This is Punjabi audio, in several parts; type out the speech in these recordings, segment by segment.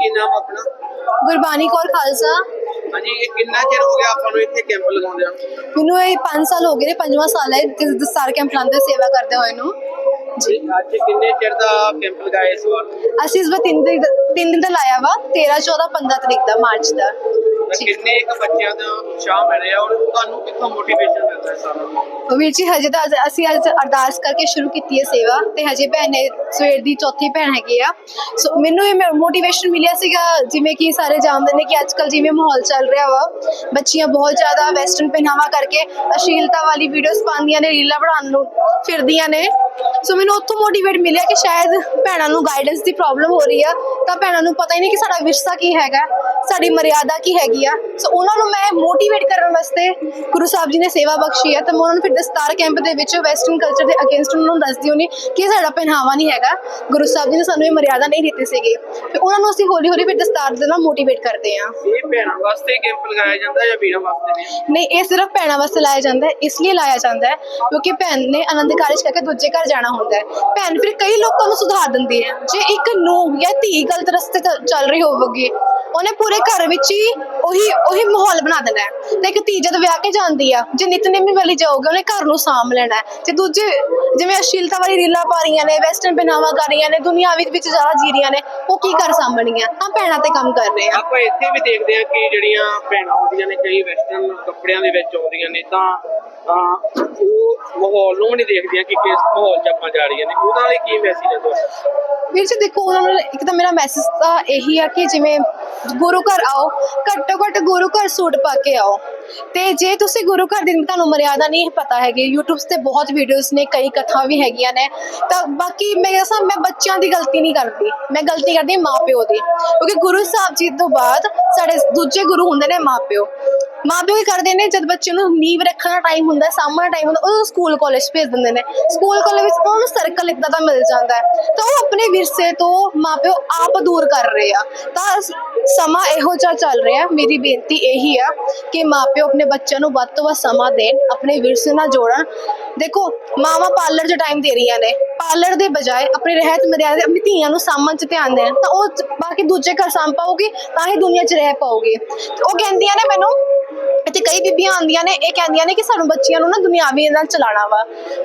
ਕੀ ਨਾਮ ਆਪਣਾ? ਗੁਰਬਾਣੀ ਕੌਰ ਖਾਲਸਾ। ਹਾਂਜੀ ਇਹ ਕਿੰਨਾ ਚਿਰ ਹੋ ਗਿਆ ਆਪਾਂ ਨੂੰ ਇੱਥੇ ਕੈਂਪ ਲਗਾਉਂਦੇ ਆ ਮੈਨੂੰ ਇਹ 5 ਸਾਲ ਹੋ ਗਏ ਨੇ ਪੰਜਵਾਂ ਸਾਲ ਹੈ ਕਿ ਦਸਤਾਰ ਕੈਂਪ ਲਾਉਂਦੇ ਸੇਵਾ ਕਰਦੇ ਹੋਏ ਨੂੰ। ਜੀ ਅੱਜ ਕਿੰਨੇ ਚਿਰ ਦਾ ਕੈਂਪ ਲਗਾਇਆ ਇਸ ਵਾਰ? ਅਸੀਂ ਇਸ ਵਾਰ ਤਿੰਨ ਦਿਨ ਤਿੰਨ ਦਿਨ ਦਾ ਲਾਇਆ ਵਾ 13 14 15 ਤਰੀਕ ਦਾ ਮਾਰਚ ਦਾ। ਕਿੰਨੇ ਕੁ ਬੱਚਿਆਂ ਦਾ ਉਤਸ਼ਾਹ ਮਿਲ ਔਰ ਤੁਹਾਨੂੰ ਕਿੱਥੋਂ ਮੋਟੀਵੇਸ਼ਨ ਮਿਲਦਾ ਹੈ ਸਾਰਾ ਵੀਰ ਜੀ, ਹਜੇ ਤਾਂ ਅੱਜ- ਅਸੀਂ ਅੱਜ ਅਰਦਾਸ ਕਰਕੇ ਸ਼ੁਰੂ ਕੀਤੀ ਹੈ ਸੇਵਾ ਤੇ ਹਜੇ ਭੈਣ ਨੇ ਸਵੇਰ ਦੀ ਚੌਥੀ ਭੈਣ ਹੈਗੀ ਆ। ਸੋ ਮੈਨੂੰ ਇਹ ਮੋਟੀਵੇਸ਼ਨ ਮਿਲਿਆ ਸੀਗਾ ਜਿਵੇਂ ਕਿ ਸਾਰੇ ਜਾਣਦੇ ਨੇ ਕਿ ਅੱਜ ਕੱਲ ਜਿਵੇਂ ਮਾਹੌਲ ਚੱਲ ਰਿਹਾ ਵਾ, ਬੱਚੀਆਂ ਬਹੁਤ ਜ਼ਿਆਦਾ ਵੈਸਟਰਨ ਪਹਿਨਾਵਾ ਕਰਕੇ ਅਸ਼ੀਲਤਾ ਵਾਲੀ ਵੀਡੀਓਜ਼ ਪਾਉਂਦੀਆਂ ਨੇ, ਰੀਲਾਂ ਬਣਾਉਣ ਨੂੰ ਫਿਰਦੀਆਂ ਨੇ। ਸੋ ਮੈਨੂੰ ਉੱਥੋਂ ਮੋਟੀਵੇਟ ਮਿਲਿਆ ਕਿ ਸ਼ਾਇਦ ਭੈਣਾਂ ਨੂੰ ਗਾਈਡੈਂਸ ਦੀ ਪ੍ਰੋਬਲਮ ਹੋ ਰਹੀ ਆ, ਤਾਂ ਭੈਣਾਂ ਨੂੰ ਪਤਾ ਹੀ ਨਹੀਂ ਕਿ ਸਾਡਾ ਵਿਰਸਾ ਕੀ ਹੈਗਾ, ਸਾਡੀ ਮਰਿਆਦਾ ਕੀ ਹੈਗੀ ਆ। ਸੋ ਉਹਨਾਂ ਨੂੰ ਮੈਂ ਮੋਟੀਵੇਟ ਕਰਨ ਵਾਸਤੇ ਗੁਰੂ ਸਾਹਿਬ ਜੀ ਨੇ ਸੇਵਾ ਬਖਸ਼ੀ ਹੈ ਤਾਂ ਮੈਂ ਉਹਨਾਂ ਨੂੰ ਫਿਰ ਦਸਤਾਰ ਕੈਂਪ ਦੇ ਵਿੱਚ ਵੈਸਟਰਨ ਕਲਚਰ ਦੇ ਅਗੇਂਸਟ ਉਹਨਾਂ ਨੂੰ ਦੱਸਦੀ ਹੁੰਨੀ ਕਿ ਸਾਡਾ ਪਹਿਨਾਵਾ ਨਹੀਂ ਹੈਗਾ। ਗੁਰੂ ਸਾਹਿਬ ਜੀ ਨੇ ਸਾਨੂੰ ਇਹ ਮਰਿਆਦਾ ਨਹੀਂ ਦਿੱਤੀ ਸੀਗੀ। ਤੇ ਉਹਨਾਂ ਨੂੰ ਅਸੀਂ ਹੌਲੀ ਹੌਲੀ ਫਿਰ ਦਸਤਾਰ ਦੇ ਨਾਲ ਮੋਟੀਵੇਟ ਕਰਦੇ ਹਾਂ। ਇਹ ਭੈਣਾਂ ਵਾਸਤੇ ਕੈਂਪ ਲਗਾਇਆ ਜਾਂਦਾ ਜਾਂ ਵੀਰਾਂ ਵਾਸਤੇ ਵੀ? ਨਹੀਂ ਇਹ ਸਿਰਫ ਭੈਣਾਂ ਵਾਸਤੇ ਲਾਇਆ ਜਾਂਦਾ ਹੈ ਇਸ ਲਈ ਲਾਇਆ ਜਾਂਦਾ ਹੈ ਕਿਉਂਕਿ ਭੈਣ ਨੇ ਆਨੰਦ ਕਾਰਜ ਕਰਕੇ ਦੂਜੇ ਘਰ ਜਾਣਾ ਹੁੰਦਾ ਹੈ। ਭੈਣ ਫਿਰ ਕਈ ਲੋਕਾਂ ਨੂੰ ਸੁਧਾਰ ਦਿੰਦੀ ਹੈ। ਜੇ ਇੱਕ ਨੂੰ ਜਾਂ ਧੀ ਗਲਤ ਰਸਤੇ ਤੇ ਚੱਲ ਰਹੀ ਹੋਵੇਗੀ ਉਹਨੇ ਪੂਰੇ ਘਰ ਵਿੱਚ ਹੀ ਉਹੀ ਉਹੀ ਮਾਹੌਲ ਬਣਾ ਦੇਣਾ ਹੈ। ਤੇ ਇੱਕ ਧੀ ਜਦ ਵਿਆਹ ਕੇ ਜਾਂਦੀ ਆ ਜੇ ਨਿਤਨੇਮੀ ਵਾਲੀ ਜਾਊਗੀ ਉਹਨੇ ਘਰ ਨੂੰ ਸਾਂਭ ਲੈਣਾ ਹੈ। ਤੇ ਦੂਜੇ ਜਿਵੇਂ ਅਸ਼ਲੀਲਤਾ ਵਾਲੀ ਰੀਲਾਂ ਪਾ ਰਹੀਆਂ ਨੇ ਵੈਸਟਰਨ ਪਹਿਨਾਵਾ ਕਰ ਰਹੀਆਂ ਨੇ ਦੁਨੀਆਵੀ ਵਿੱਚ ਜ਼ਿਆਦਾ ਜੀ ਰਹੀਆਂ ਨੇ ਉਹ ਕੀ ਘਰ ਸਾਂਭਣਗੀਆਂ? ਹਾਂ ਭੈਣਾਂ ਤੇ ਕੰਮ ਕਰ ਰਹੇ ਆ। ਆਪਾਂ ਇੱਥੇ ਵੀ ਦੇਖਦੇ ਹਾਂ ਕਿ ਜਿਹੜੀਆਂ ਭੈਣਾਂ ਆਉਂਦੀਆਂ ਨੇ ਕਈ ਵੈਸਟਰਨ ਕੱਪੜਿਆਂ ਦੇ ਵਿੱਚ ਆਉਂਦੀਆਂ ਨੇ ਤਾਂ ਅਹ, ਉਹ ਮਾਹੌਲ ਨੂੰ ਵੀ ਨਹੀਂ ਦੇਖਦੀਆਂ ਕਿ ਕਿਸ ਮਾਹੌਲ 'ਚ ਆਪਾਂ ਜਾ ਰਹੀਆਂ ਨੇ। ਉਹਦਾ ਲਈ ਕੀ ਮੈਸੇਜ ਹੈ ਤੁਹਾਡਾ? ਵੀਰ ਜੀ ਦੇਖੋ ਉਹਨਾਂ ਨੂੰ ਇੱਕ ਤਾਂ ਮੇਰਾ ਮੈਸੇਜ ਤਾਂ ਇਹੀ ਆ ਕਿ ਜਿਵੇਂ ਗੁਰੂ ਘਰ ਆਓ, ਘੱਟੋ ਘੱਟ ਗੁਰੂ ਘਰ ਸੂਟ ਪਾ ਕੇ ਆਓ। ਤੇ ਜੇ ਤੁਸੀਂ ਗੁਰੂ ਘਰ ਦੀ ਤੁਹਾਨੂੰ ਮਰਿਆਦਾ ਨਹੀਂ ਪਤਾ ਹੈਗੀ, YouTube ਤੇ ਬਹੁਤ ਵੀਡੀਓਜ਼ ਨੇ, ਕਈ ਕਥਾ ਵੀ ਹੈਗੀਆਂ ਨੇ, ਤਾਂ ਬਾਕੀ ਮੈਂ ਦੱਸਾਂ ਮੈਂ ਬੱਚਿਆਂ ਦੀ ਗਲਤੀ ਨਹੀਂ ਕਰਦੀ। ਮੈਂ ਗਲਤੀ ਕਰਦੀ ਹਾਂ ਮਾਪਿਓ ਦੀ। ਕਿਉਂਕਿ ਗੁਰੂ ਸਾਹਿਬ ਜੀ ਤੋਂ ਬਾਅਦ ਸਾਡੇ ਦੂਜੇ ਗੁਰੂ ਹੁੰਦੇ ਨੇ ਮਾਪਿਓ ਮਾਪਿਓ ਕੀ ਕਰਦੇ ਨੇ, ਜਦ ਬੱਚੇ ਨੂੰ ਨੀਂਵ ਰੱਖਣ ਦਾ ਟਾਈਮ ਹੁੰਦਾ ਸਾਹਮਣਾ ਟਾਈਮ ਹੁੰਦਾ, ਉਹ ਸਕੂਲ ਕਾਲਜ ਭੇਜ ਦਿੰਦੇ ਨੇ। ਸਕੂਲ ਕਾਲਜ ਵਿੱਚ ਉਹਨਾਂ ਸਰਕਲ ਇਦਾਂ ਦਾ ਮਿਲ ਜਾਂਦਾ ਹੈ। ਤਾਂ ਉਹ ਆਪਣੇ ਵਿਰਸੇ ਤੋਂ ਮਾਪਿਓ ਆਪ ਦੂਰ ਕਰ ਰਹੇ ਆ। ਤਾਂ ਸਮਾਂ ਇਹੋ ਜਿਹਾ ਚੱਲ ਰਿਹਾ, ਮੇਰੀ ਬੇਨਤੀ ਇਹੀ ਆ ਕਿ ਮਾਪਿਓ ਆਪਣੇ ਬੱਚਿਆਂ ਨੂੰ ਵੱਧ ਤੋਂ ਵੱਧ ਸਮਾਂ ਦੇਣ, ਆਪਣੇ ਵਿਰਸੇ ਨਾਲ ਜੋੜਨ। ਦੇਖੋ, ਮਾਵਾ ਪਾਰਲਰ 'ਚ ਟਾਈਮ ਦੇ ਰਹੀਆਂ ਨੇ। ਪਾਰਲਰ ਦੇ ਬਜਾਏ ਆਪਣੀ ਰਹਿਤ ਮਰਿਆਦਾ ਆਪਣੀ ਧੀਆਂ ਨੂੰ ਸਾਂਭਣ 'ਚ ਧਿਆਨ ਦੇਣ। ਤਾਂ ਉਹ ਬਾਕੀ ਦੂਜੇ ਘਰ ਸਾਂਭ ਪਾਉਗੀ, ਤਾਂ ਹੀ ਦੁਨੀਆ 'ਚ ਰਹਿ ਪਾਉਗੀ। ਉਹ ਕਹਿੰਦੀਆਂ ਨੇ ਮੈਨੂੰ ਇੱਥੇ ਕਈ ਬੀਬੀਆਂ ਆਉਂਦੀਆਂ ਨੇ ਇਹ ਕਹਿੰਦੀਆਂ ਨੇ ਕਿ ਸਾਨੂੰ ਬੱਚਿਆਂ ਨੂੰ ਨਾ ਦੁਨਿਆਵੀ ਨਾਲ ਚਲਾਣਾ ਵਾ।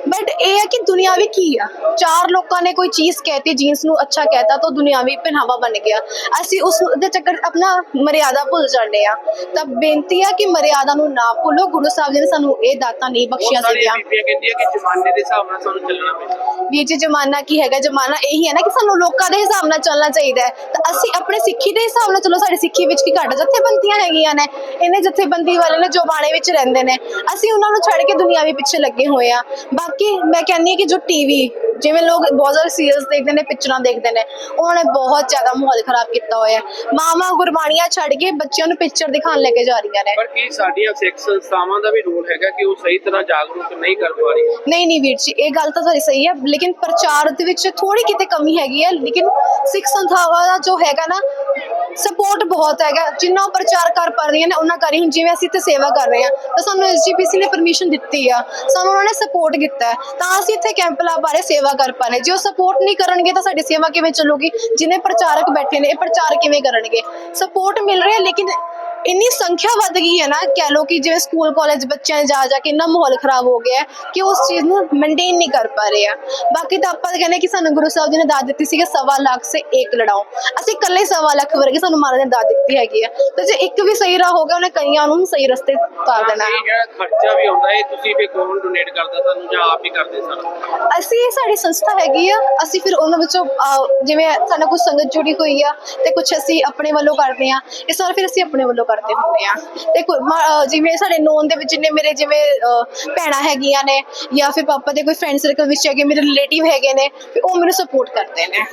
ਬਟ ਇਹ ਹੈ ਕਿ ਦੁਨਿਆਵੀ ਕੀ ਆ? ਚਾਰ ਲੋਕਾਂ ਨੇ ਕੋਈ ਚੀਜ਼ ਕਹਿਤੀ ਜੀਨਸ ਨੂੰ ਅੱਛਾ ਕਹਿਤਾ ਤਾਂ ਦੁਨਿਆਵੀ ਪਹਿਨਾਵਾ ਬਣ ਗਿਆ। ਅਸੀਂ ਉਸ ਦੇ ਚੱਕਰ ਆਪਣਾ ਮਰਿਆਦਾ ਭੁੱਲ ਜਾਂਦੇ ਆ। ਤਾਂ ਬੇਨਤੀ ਆ ਕਿ ਮਰਿਆਦਾ ਨੂੰ ਨਾ ਭੁੱਲੋ। ਗੁਰੂ ਸਾਹਿਬ ਜੀ ਨੇ ਸਾਨੂੰ ਇਹ ਦਾਤਾਂ ਨਹੀਂ ਬਖਸ਼ੀਆਂ ਸੀਗੀਆਂ। ਬੀਬੀਆਂ ਕਹਿੰਦੀਆਂ ਕਿ ਜ਼ਮਾਨੇ ਦੇ ਹਿਸਾਬ ਨਾਲ ਸਾਨੂੰ ਚੱਲਣਾ ਪੈਂਦਾ। ਵੀਰ ਜੀ ਜਮਾਨਾ ਕੀ ਹੈਗਾ? ਜਮਾਨਾ ਇਹੀ ਹੈ ਨਾ ਕਿ ਸਾਨੂੰ ਲੋਕਾਂ ਦੇ ਹਿਸਾਬ ਨਾਲ ਚੱਲਣਾ ਚਾਹੀਦਾ ਹੈ। ਤਾਂ ਅਸੀਂ ਆਪਣੇ ਸਿੱਖੀ ਦੇ ਹਿਸਾਬ ਨਾਲ ਚਲੋ। ਸਾਡੀ ਸਿੱਖੀ ਵਿੱਚ ਕੀ ਘੱਟ? ਜਥੇਬੰਦੀਆਂ ਹੈਗੀਆਂ ਨੇ। ਇਹਨੇ ਜਥੇਬੰਦੀ ਵਾਲੇ ਨੇ ਜੋ ਬਾਣੇ ਵਿੱਚ ਰਹਿੰਦੇ ਨੇ ਅਸੀਂ ਉਹਨਾਂ ਨੂੰ ਛੱਡ ਕੇ ਦੁਨਿਆਵੀ ਪਿੱਛੇ ਲੱਗੇ ਹੋਏ ਆ। ਬਾਕੀ ਮੈਂ ਕਹਿੰਦੀ ਹਾਂ ਕਿ ਜੋ ਟੀਵੀ ਜਿਵੇਂ ਲੋਕ ਬਹੁਤ ਜ਼ਿਆਦਾ ਸੀਰੀਅਲਸ ਦੇਖਦੇ ਨੇ ਪਿਕਚਰਾਂ ਦੇਖਦੇ ਨੇ ਉਹਨਾਂ ਨੇ ਬਹੁਤ ਜ਼ਿਆਦਾ ਮਾਹੌਲ ਖਰਾਬ ਕੀਤਾ ਹੋਇਆ। ਹੈ ਮਾਵਾਂ ਗੁਰਬਾਣੀਆਂ ਛੱਡ ਕੇ ਬੱਚਿਆਂ ਨੂੰ ਪਿਕਚਰ ਦਿਖਾਉਣ ਲੈ ਕੇ ਜਾ ਰਹੀਆਂ ਨੇ। ਪਰ ਕੀ ਸਾਡੀਆਂ ਸਿੱਖ ਸੰਸਥਾਵਾਂ ਦਾ ਵੀ ਰੋਲ ਹੈਗਾ ਕਿ ਉਹ ਸਹੀ ਤਰ੍ਹਾਂ ਜਾਗਰੂਕ ਨਹੀਂ ਕਰ ਪਾ ਰਹੀ ਨਹੀਂ ਨਹੀਂ ਵੀਰ ਜੀ ਇਹ ਗੱਲ ਤਾਂ ਤੁਹਾਡੀ ਸਹੀ ਹੈ ਲੇਕਿਨ ਪ੍ਰਚਾਰ ਦੇ ਵਿੱਚ ਥੋੜੀ ਕਿਤੇ ਕਮੀ ਹੈਗੀ ਹੈ ਲੇਕਿਨ ਸਿੱਖ ਸੰਸਥਾਵਾਂ ਦਾ ਜੋ ਹੈਗਾ ਨਾ ਸਪੋਰਟ ਬਹੁਤ ਹੈਗਾ। ਜਿੰਨਾ ਉਹ ਪ੍ਰਚਾਰ ਕਰ ਪਾ ਰਹੀਆਂ ਨੇ, ਉਹਨਾਂ ਕਰੀ ਹੁਣ ਜਿਵੇਂ ਅਸੀਂ ਇੱਥੇ ਸੇਵਾ ਕਰ ਰਹੇ ਹਾਂ, ਤਾਂ ਸਾਨੂੰ ਐਸਜੀਪੀਸੀ ਨੇ ਪਰਮਿਸ਼ਨ ਦਿੱਤੀ ਆ। ਸਾਨੂੰ ਉਹਨਾਂ ਨੇ ਸਪੋਰਟ ਕੀਤਾ ਹੈ। ਤਾਂ ਅਸੀਂ ਇੱਥੇ ਕੈਂਪ ਲਾ ਪਾ ਰਹੇ ਸੇਵਾ ਕਰ ਪਾ ਰਹੇ ਜੇ ਉਹ ਸਪੋਰਟ ਨਹੀਂ ਕਰਨਗੇ, ਤਾਂ ਸਾਡੀ ਸੇਵਾ ਕਿਵੇਂ ਚੱਲੂਗੀ? ਜਿਨੇ ਪ੍ਰਚਾਰਕ ਬੈਠੇ ਨੇ, ਇਹ ਪ੍ਰਚਾਰ ਕਿਵੇਂ ਕਰਨਗੇ? ਸਪੋਰਟ ਮਿਲ ਰਹੀ ਹੈ ਲੇਕਿਨ ਇੰਨੀ ਸੰਖਿਆ ਵੱਧ ਗਈ ਹੈ ਨਾ ਕਹਿ ਲੋ ਕਿ ਜਿਵੇਂ ਸਕੂਲ ਕਾਲਜ ਬੱਚਿਆਂ ਜਾ ਜਾ ਕੇ ਇੰਨਾ ਮਾਹੌਲ ਖਰਾਬ ਹੋ ਗਿਆ ਹੈ ਕਿ ਉਸ ਚੀਜ਼ ਨੂੰ ਮੇਨਟੇਨ ਨਹੀਂ ਕਰ ਪਾ ਰਹੇ ਆ। ਬਾਕੀ ਤਾਂ ਆਪਾਂ ਤਾਂ ਕਹਿੰਦੇ ਕਿ ਸਾਨੂੰ ਗੁਰੂ ਸਾਹਿਬ ਜੀ ਨੇ ਦਾਤ ਦਿੱਤੀ ਸੀ ਕਿ ਸਵਾ ਲੱਖ ਸੇ ਇੱਕ ਲੜਾਓ। ਅਸੀਂ ਇਕੱਲੇ ਸਵਾ ਲੱਖ ਵਰਗੇ ਸਾਨੂੰ ਮਹਾਰਾਜ ਨੇ ਦਾਤ ਦਿੱਤੀ ਹੈਗੀ ਆ। ਤੇ ਜੇ ਇੱਕ ਵੀ ਸਹੀ ਰਾਹ ਹੋ ਗਿਆ ਉਹਨੇ ਕਈਆਂ ਨੂੰ ਸਹੀ ਰਸਤੇ ਪਾ ਦੇਣਾ ਹੈ। ਇਹ ਖਰਚਾ ਵੀ ਆਉਂਦਾ ਹੈ ਤੁਸੀਂ ਵੀ ਕੌਣ ਡੋਨੇਟ ਕਰਦਾ ਤੁਹਾਨੂੰ ਜਾਂ ਆਪ ਹੀ ਕਰਦੇ ਸਾਰਾ ਅਸੀਂ ਸਾਡੀ ਸੰਸਥਾ ਹੈਗੀ ਆ ਅਸੀਂ ਫਿਰ ਉਹਨਾਂ ਵਿੱਚੋਂ ਜਿਵੇਂ ਸਾਡੇ ਕੁਝ ਸੰਗਤ ਜੁੜੀ ਹੋਈ ਆ ਤੇ ਕੁਝ ਅਸੀਂ ਆਪਣੇ ਵੱਲੋਂ ਕਰਦੇ ਆ ਇਹ ਸਾਰਾ ਫਿਰ ਅਸੀਂ ਆਪਣੇ ਵੱਲੋਂ ਕਰਦੇ ਹੁੰਦੇ ਆ। ਤੇ ਜਿਵੇਂ ਸਾਡੇ ਨੋਨ ਦੇ ਵਿੱਚ ਜਿੰਨੇ ਮੇਰੇ ਜਿਵੇਂ ਅਹ, ਭੈਣਾਂ ਹੈਗੀਆਂ ਨੇ ਜਾਂ ਫਿਰ ਪਾਪਾ ਦੇ ਕੋਈ ਫਰੈਂਡ ਸਰਕਲ ਵਿੱਚ ਹੈਗੇ ਮੇਰੇ ਰਿਲੇਟਿਵ ਹੈਗੇ ਨੇ ਉਹ ਮੈਨੂੰ ਸਪੋਰਟ ਕਰਦੇ ਨੇ।